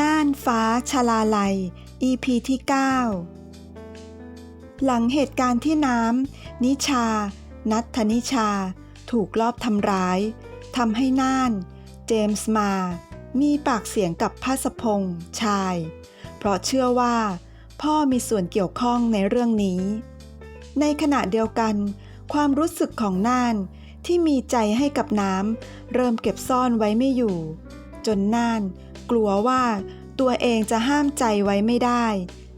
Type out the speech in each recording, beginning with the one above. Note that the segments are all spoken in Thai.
น่านฟ้าชลาลัย EP ที่ 9 หลังเหตุการณ์ที่น้ำนิชา นัทธนิชา ถูกลอบทำร้ายทำให้น่าน เจมส์มา มีปากเสียงกับพัสพงษ์ชาย เพราะเชื่อว่า พ่อมีส่วนเกี่ยวข้องในเรื่องนี้ ในขณะเดียวกัน ความรู้สึกของน่านที่มีใจให้กับน้ำเริ่มเก็บซ่อนไว้ไม่อยู่ จนน่าน กลัวว่าตัวเองจะห้ามใจไว้ไม่ได้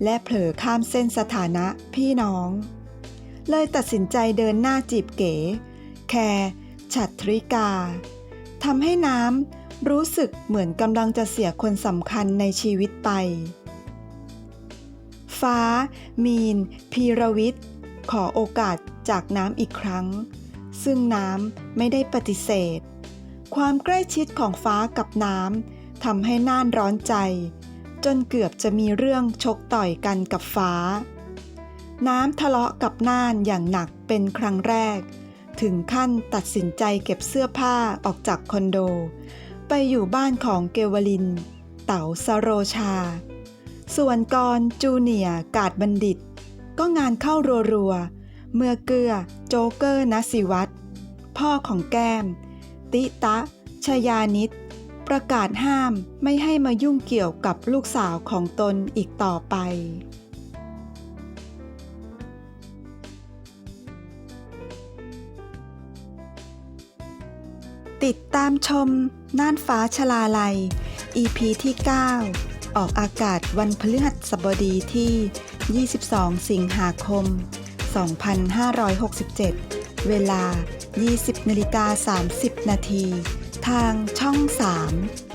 และเผลอข้ามเส้นสถานะพี่น้อง เลยตัดสินใจเดินหน้าจีบเก๋ แคร์ฉัตริกาทำให้น้ำรู้สึกเหมือนกำลังจะเสียคนสำคัญในชีวิตไป ฟ้า มีน พีรวิทย์ ขอโอกาสจากน้ำอีกครั้ง ซึ่งน้ำไม่ได้ปฏิเสธ ความใกล้ชิดของฟ้ากับน้ำ ทำให้น่านร้อนใจ จนเกือบจะมีเรื่องชกต่อยกันกับฟ้า น้ำทะเลาะกับน่านอย่างหนักเป็นครั้งแรก ถึงขั้นตัดสินใจเก็บเสื้อผ้าออกจากคอนโด ไปอยู่บ้านของเกวลิน เต๋าสโรชา ส่วนกรจูเนียกาดบัณฑิต ก็งานเข้ารัวๆ เมื่อเกือโจเกอร์นสิวัตรพ่อของแก้ม ติตะชยานิต ประกาศห้ามไม่ให้มายุ่งเกี่ยวกับลูกสาวของตนอีกต่อไป ติดตามชม น่านฟ้าชลาลัย EP ที่ 9 ออกอากาศวันพฤหัสบดีที่ 22 สิงหาคม 2567 เวลา 20นาฬิกา30 นาที ทางช่อง 3